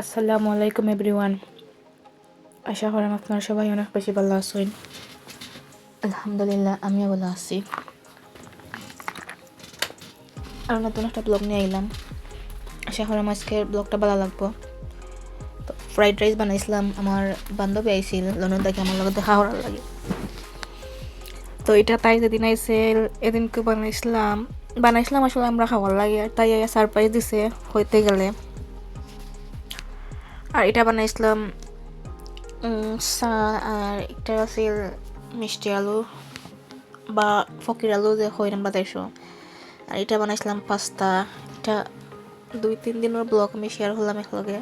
আসসালামু আলাইকুম এভরিওয়ান। আশা করেন আপনারা সবাই অনেক বেশি ভালো আছেন। আলহামদুলিল্লাহ, আমিও ভালো আছি। আর নতুন একটা ব্লগ নিয়ে এলাম আশা করেন আজকের ব্লগটা ভালো লাগবো। তো ফ্রাইড রাইস বানাইছিলাম, আমার বান্ধবী আইছিল লন্ডন থেকে আমার লগত দেখা করার লাগে। তো এটা তাই যেদিন আইছিল, এদিনকে বানাইছিলাম। বানাইছিলাম আসলে আমরা খাওয়ার লাগে, তাই সারপ্রাইজ দিছে, হইতে গেলে। আর এটা বানাইছিলাম আর একটা আছিল মিষ্টি আলু বা ফকির আলু যে হয় আমরা তাইছো আর এটা বানাইছিলাম পাস্তা। এটা দুই, তিন দিনের ব্লগ আমি শেয়ার করলাম একলগে।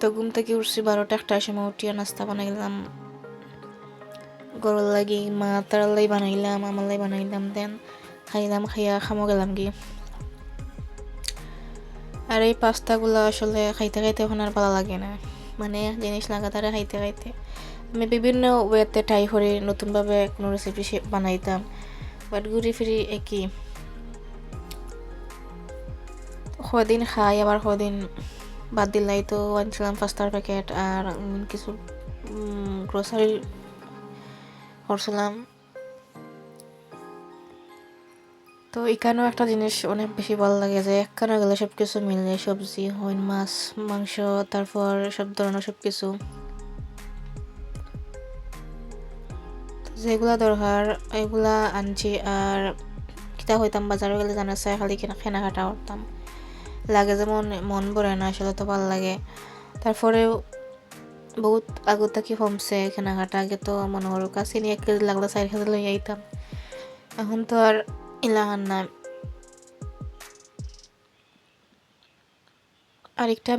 তো ঘুম থেকে উঠছি বারোটা একটার সময় উঠিয়া নাস্তা বানাইলাম। গরুর লাগি মা তার লাই বানাইলাম, আমার লাই বানাইলাম, দেন খাইলাম, খাইয়া খামো গেলাম কি আর এই পাস্তাগুলো আসলে খাইতে খাইতে এখন আর ভালো লাগে না। মানে জিনিস লাগাতারে খাইতে খাইতে। আমি বিভিন্ন ওয়েতে ট্রাই করে নতুনভাবে কোনো রেসিপি বানাইতাম। বাট ঘুরি ফিরি একই। কদিন খাই, আবার কদিন বাদ দিলাই তো আনছিলাম পাস্তার প্যাকেট আর কিছু গ্রোসারি করছিলাম। তো এখানেও একটা জিনিস অনেক বেশি ভালো লাগে যে একখানে গেলে সব কিছু মিলে, সবজি, হইন, মাছ, মাংস, তারপর সব ধরনের সব কিছু যেগুলা দরকার, এগুলা আনছি আর কিতা হইতাম বাজারে গেলে জানা চাই খালি কেনা কেনাকাটা করতাম। লাগে যেমন মন ভরে না, আসলে তো ভালো লাগে। তারপরেও বহুত আগত থাকি কমছে কেনাকাটা, আগে তো মনে করো কাছে নিয়ে এক কেজি লাগলে চার কেজি লই আইতাম। এখন তো আর ইলাহান না আরেকটা